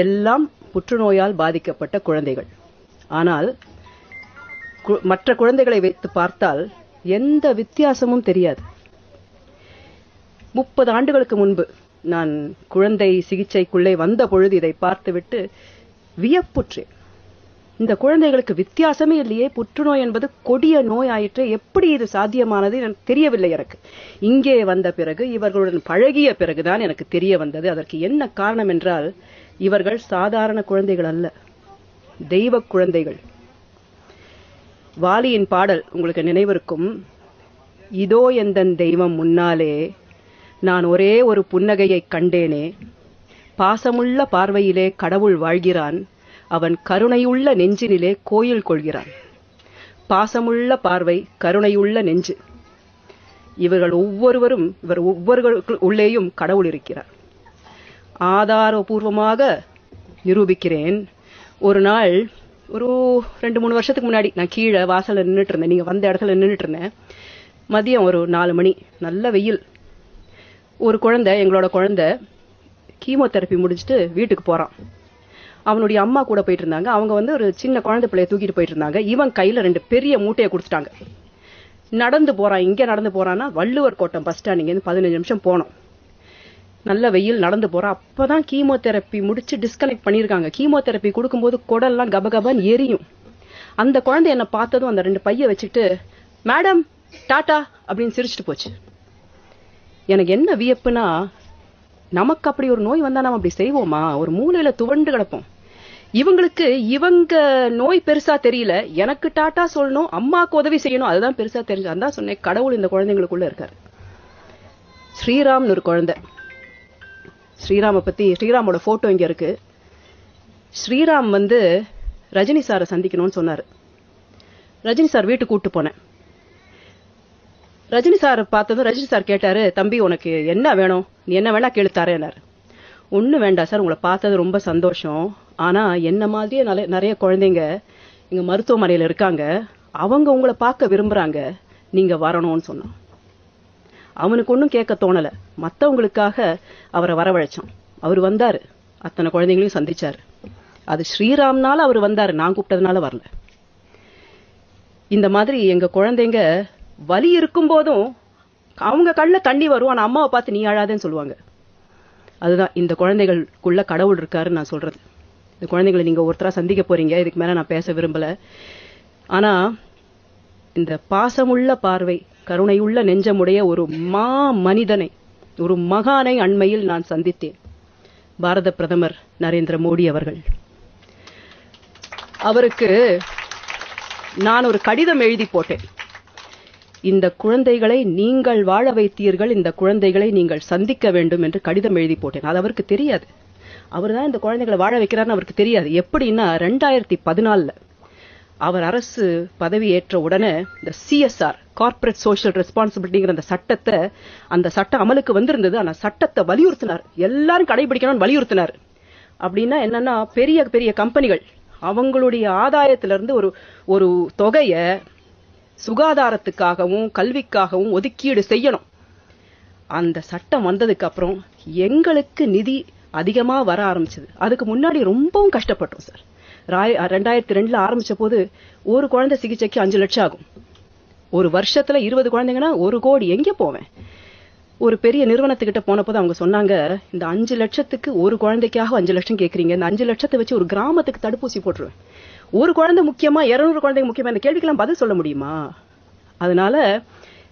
எல்லாம் புற்றுநோயால் பாதிக்கப்பட்ட குழந்தைகள். ஆனால் மற்ற குழந்தைகளை வைத்து பார்த்தால் எந்த வித்தியாசமும் தெரியாது. முப்பது ஆண்டுகளுக்கு முன்பு நான் குழந்தை சிகிச்சைக்குள்ளே வந்த பொழுது இதை பார்த்துவிட்டு வியப்புற்றேன். இந்த குழந்தைகளுக்கு வித்தியாசமே இல்லையே புற்றுநோய் என்பது கொடிய நோய் ஆயிற்று எப்படி இது சாத்தியமானது எனக்கு தெரியவில்லை எனக்கு. இங்கே வந்த பிறகு இவர்களுடன் பழகிய பிறகுதான் எனக்கு தெரிய வந்தது. அதற்கு என்ன காரணம் என்றால் இவர்கள் சாதாரண குழந்தைகள் அல்ல. தெய்வ குழந்தைகள். வாலியின் பாடல் உங்களுக்கு நினைவிருக்கும் இதோ எந்தன் தெய்வம் முன்னாலே நான் ஒரே ஒரு புன்னகையைக் கண்டேனே. பாசமுள்ள பார்வையிலே கடவுள் வாழ்கிறான். அவன் கருணையுள்ள நெஞ்சினிலே கோயில் கொள்கிறான். பாசமுள்ள பார்வை கருணையுள்ள நெஞ்சு. இவர்கள் ஒவ்வொருவரும் இவர் ஒவ்வொருவருக்கு உள்ளேயும் கடவுள் இருக்கிறார். ஆதாரபூர்வமாக நிரூபிக்கிறேன். ஒரு நாள் ஒரு ரெண்டு மூணு வருஷத்துக்கு முன்னாடி நான் கீழே வாசலில் நின்றுட்டு இருந்தேன். நீங்கள் வந்த இடத்துல நின்றுட்டு இருந்தேன். மதியம் ஒரு நாலு மணி. நல்ல வெயில். ஒரு குழந்தை எங்களோட குழந்தை கீமோதெரப்பி முடிச்சுட்டு வீட்டுக்கு போகிறான் அவனுடைய அம்மா கூட போயிட்டு இருந்தாங்க. அவங்க வந்து ஒரு சின்ன குழந்தை பிள்ளைய தூக்கிட்டு போயிட்டு இருந்தாங்க. இவன் கையில் ரெண்டு பெரிய மூட்டையை கொடுத்துட்டாங்க. நடந்து போகிறான் இங்கே நடந்து போகிறான்னா வள்ளுவர் கோட்டம் பஸ் ஸ்டாண்டிங்கேருந்து பதினஞ்சு நிமிஷம் போனோம். நல்ல வெயில் நடந்து போறா. அப்பதான் கீமோதெரப்பி முடிச்சு டிஸ்கனெக்ட் பண்ணிருக்காங்க. கீமோதெரப்பி கொடுக்கும்போது குடல்லாம் கபகபன்னு எரியும். அந்த குழந்தை என்ன பார்த்ததும் அந்த ரெண்டு பைய வச்சுட்டு மேடம் டாட்டா அப்படின்னு சிரிச்சுட்டு போச்சு. எனக்கு என்ன வியப்புனா நமக்கு அப்படி ஒரு நோய் வந்தா நம்ம அப்படி செய்வோமா? ஒரு மூலையில துவண்டு கிடப்போம். இவங்களுக்கு இவங்க நோய் பெருசா தெரியல. எனக்கு டாட்டா சொல்லணும் அம்மாவுக்கு உதவி செய்யணும். அதுதான் பெருசா தெரிஞ்சு அதான் சொன்னேன் கடவுள் இந்த குழந்தைங்களுக்குள்ள இருக்காரு. ஸ்ரீராம்னு ஒரு குழந்தை. ஸ்ரீராமை பற்றி ஸ்ரீராமோட ஃபோட்டோ இங்கே இருக்குது ஸ்ரீராம் வந்து ரஜினி சாரை சந்திக்கணும்னு சொன்னார். ரஜினி சார் வீட்டுக்கு கூப்பிட்டு போனேன். ரஜினி சார் பார்த்ததும் ரஜினி சார் கேட்டார் தம்பி உனக்கு என்ன வேணும்? நீ என்ன வேணா கேளு தரேன்னாரு ஒன்றும் வேண்டாம் சார் உங்களை பார்த்தது ரொம்ப சந்தோஷம். ஆனால் என்ன மாதிரியே நிறைய நிறைய குழந்தைங்க இங்கே மருத்துவமனையில் இருக்காங்க. அவங்க உங்களை பார்க்க விரும்புகிறாங்க நீங்கள் வரணும்னு சொன்னான். அவனுக்கு ஒன்றும் கேட்க தோணலை. மற்றவங்களுக்காக அவரை வரவழைச்சான். அவர் வந்தார். அத்தனை குழந்தைங்களையும் சந்திச்சார். அது ஸ்ரீராம்னால அவர் வந்தார். நான் கூப்பிட்டதுனால வரல. இந்த மாதிரி எங்கள் குழந்தைங்க வலி இருக்கும் போதும் அவங்க கண்ணில் தண்ணி வரும். ஆனால் அம்மாவை பார்த்து நீ அழாதேன்னு சொல்லுவாங்க. அதுதான் இந்த குழந்தைகளுக்குள்ள கடவுள் இருக்காருன்னு நான் சொல்கிறது இந்த குழந்தைங்களை நீங்கள் ஒருத்தராக சந்திக்க போறீங்க. இதுக்கு மேலே நான் பேச விரும்பலை. ஆனால் இந்த பாசமுள்ள பார்வை கருணையுள்ள நெஞ்சமுடைய ஒரு மா மனிதனை ஒரு மகானை அண்மையில் நான் சந்தித்தேன். பாரத பிரதமர் நரேந்திர மோடி அவர்கள். அவருக்கு நான் ஒரு கடிதம் எழுதி போட்டேன். இந்த குழந்தைகளை நீங்கள் வாழ வைத்தீர்கள் இந்த குழந்தைகளை நீங்கள் சந்திக்க வேண்டும் என்று கடிதம் எழுதி போட்டேன். அது அவருக்கு தெரியாது. அவர் தான் இந்த குழந்தைகளை வாழ வைக்கிறாருன்னு அவருக்கு தெரியாது. எப்படின்னா ரெண்டாயிரத்தி பதினாலில் அவர் அரசு பதவி ஏற்ற உடனே இந்த சிஎஸ்ஆர் கார்ப்பரேட் சோஷியல் ரெஸ்பான்சிபிலிட்டிங்கிற அந்த சட்டத்தை அந்த சட்டம் அமலுக்கு வந்திருந்தது. ஆனால் சட்டத்தை வலியுறுத்தினார். எல்லாரும் கடைபிடிக்கணும்னு வலியுறுத்தினார். அப்படின்னா என்னன்னா பெரிய பெரிய கம்பெனிகள் அவங்களுடைய ஆதாயத்திலிருந்து ஒரு ஒரு தொகையை சுகாதாரத்துக்காகவும் கல்விக்காகவும் ஒதுக்கீடு செய்யணும். அந்த சட்டம் வந்ததுக்கு அப்புறம் எங்களுக்கு நிதி அதிகமாக வர ஆரம்பிச்சது. அதுக்கு முன்னாடி ரொம்பவும் கஷ்டப்பட்டோம் சார். ராய் ரெண்டாயிரத்தி ரெண்டில் ஆரம்பித்த போது ஒரு குழந்தை சிகிச்சைக்கு அஞ்சு லட்சம் ஆகும். ஒரு வருஷத்துல இருபது குழந்தைங்கன்னா ஒரு கோடி எங்க போவேன்? ஒரு பெரிய நிறுவனத்துக்கிட்ட போனப்போது அவங்க சொன்னாங்க இந்த அஞ்சு லட்சத்துக்கு ஒரு குழந்தைக்காக அஞ்சு லட்சம் கேக்குறீங்க. இந்த அஞ்சு லட்சத்தை வச்சு ஒரு கிராமத்துக்கு தடுப்பூசி போட்டுருவேன். ஒரு குழந்தை முக்கியமா இருநூறு குழந்தைங்க முக்கியமா இந்த கேள்விக்கெல்லாம் பதில் சொல்ல முடியுமா? அதனால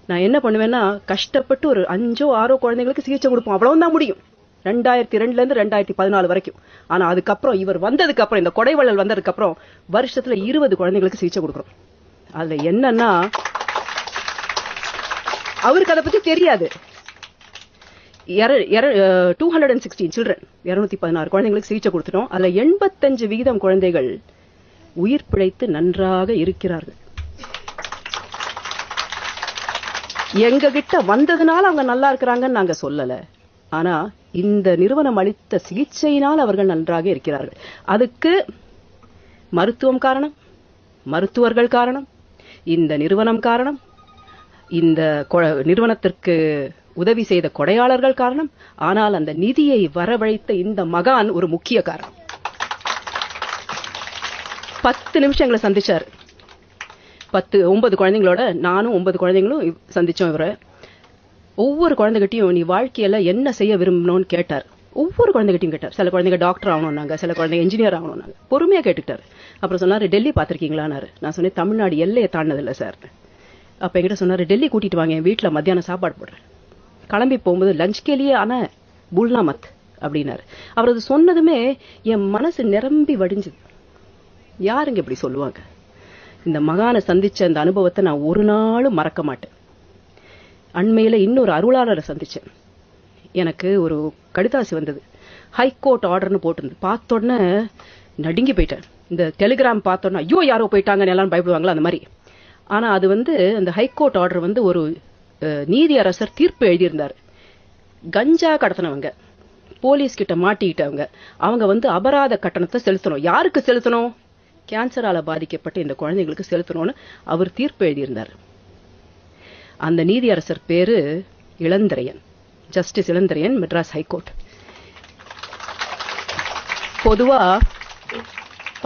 நான் என்ன பண்ணுவேன்னா கஷ்டப்பட்டு ஒரு அஞ்சோ ஆறோ குழந்தைங்களுக்கு சிகிச்சை கொடுப்போம். அவ்வளவுதான் முடியும். ரெண்டாயிரத்தி ரெண்டுல இருந்து ரெண்டாயிரத்தி பதினாலு வரைக்கும். ஆனா அதுக்கப்புறம் இவர் வந்ததுக்கு அப்புறம் இந்த கொடைவள்ளல் வந்ததுக்கு அப்புறம் வருஷத்துல இருபது குழந்தைங்களுக்கு சிகிச்சை கொடுக்குறோம். அதுல என்னன்னா அவருக்கு அதை பத்தி தெரியாது. Two hundred and sixteen children இருநூத்தி பதினாறு குழந்தைங்களுக்கு சிகிச்சை கொடுத்துட்டோம். அதுல எண்பத்தஞ்சு விகிதம் குழந்தைகள் உயிர் பிழைத்து நன்றாக இருக்கிறார்கள். எங்க கிட்ட வந்ததுனால அவங்க நல்லா இருக்கிறாங்கன்னு நாங்க சொல்லல. ஆனா இந்த நிறுவனம் அளித்த சிகிச்சையினால் அவர்கள் நன்றாக இருக்கிறார்கள். அதுக்கு மருத்துவம் காரணம் மருத்துவர்கள் காரணம் இந்த நிறுவனம் காரணம் இந்த கொ- நிறுவனத்திற்கு உதவி செய்த கொடையாளர்கள் காரணம் ஆனால் அந்த நிதியை வரவழைத்த இந்த மகான் ஒரு முக்கிய காரணம். பத்து நிமிஷம் எங்களை சந்திச்சார். பத்து ஒன்பது குழந்தைங்களோட நானும் ஒன்பது குழந்தைங்களும் சந்திச்சோம் இவரை. ஒவ்வொரு குழந்தைகிட்டையும் நீ வாழ்க்கையில என்ன செய்ய விரும்பணும்னு கேட்டார். ஒவ்வொரு குழந்தைகிட்டையும் கேட்டார். சில குழந்தைங்க டாக்டர் ஆகணும்னாங்க சில குழந்தைங்க இன்ஜினியர் ஆகணும்னாங்க பொறுமையா கேட்டுக்கிட்டாரு. அப்புறம் சொன்னாரு டெல்லி பார்த்திருக்கீங்களான்னாரு. நான் சொன்னேன் தமிழ்நாடு எல்லையை தாண்டதில்லை சார். அப்போ என்கிட்ட சொன்னார் டெல்லி கூட்டிகிட்டு வாங்க என் வீட்டுல மத்தியானம் சாப்பாடு போடுறேன். கிளம்பி போகும்போது லஞ்ச் கேலியே ஆனால் புல்னா மத் அப்படின்னாரு. அவர் அது சொன்னதுமே என் மனசு நிரம்பி வடிஞ்சுது. யாருங்க இப்படி சொல்லுவாங்க? இந்த மகானை சந்திச்ச அந்த அனுபவத்தை நான் ஒரு நாளும் மறக்க மாட்டேன். அண்மையில் இன்னொரு அருளாளரை சந்தித்தேன் எனக்கு ஒரு கடிதாசி வந்தது. ஹைகோர்ட் ஆர்டர்னு போட்டிருந்து பார்த்தோன்னே நடுங்கி போயிட்டேன். இந்த டெலிகிராம் பார்த்தோன்னே ஐயோ யாரோ போயிட்டாங்கன்னு எல்லாரும் பயப்படுவாங்களா? அந்த மாதிரி. ஆனால் அது வந்து அந்த ஹைகோர்ட் ஆர்டர் வந்து ஒரு நீதி நீதியரசர் தீர்ப்பு எழுதியிருந்தார். கஞ்சா கடத்தினவங்க போலீஸ் கிட்ட மாட்டிக்கிட்டவங்க அவங்க வந்து அபராத கட்டணத்தை செலுத்தணும். யாருக்கு செலுத்தணும்? கேன்சரால பாதிக்கப்பட்ட இந்த குழந்தைங்களுக்கு செலுத்தணும்னு அவர் தீர்ப்பு எழுதியிருந்தார். அந்த நீதியரசர் பேரு Ilanthiraiyan. Justice Ilanthiraiyan Madras high court பொதுவா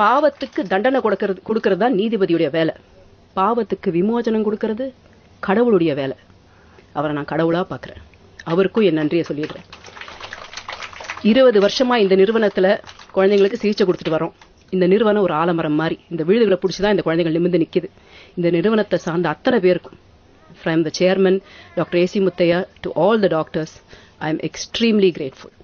பாவத்துக்கு தண்டனை கொடுக்கறது கொடுக்கறது தான் நீதிபதியுடைய வேலை. பாவத்துக்கு விமோசனம் கொடுக்கறது கடவுளுடைய வேலை. அவரை நான் கடவுளாக பார்க்குறேன். அவருக்கும் என் நன்றியை சொல்லிடுறேன். இருபது வருஷமாக இந்த நிறுவனத்தில் குழந்தைங்களுக்கு சிகிச்சை கொடுத்துட்டு வரோம். இந்த நிறுவனம் ஒரு ஆலமரம் மாதிரி. இந்த வீடுகளை பிடிச்சிதான் இந்த குழந்தைகள் நிமிந்து நிற்கிது இந்த நிறுவனத்தை சார்ந்த அத்தனை பேருக்கும் from the chairman doctor AC Muthiah to all the doctors I am extremely grateful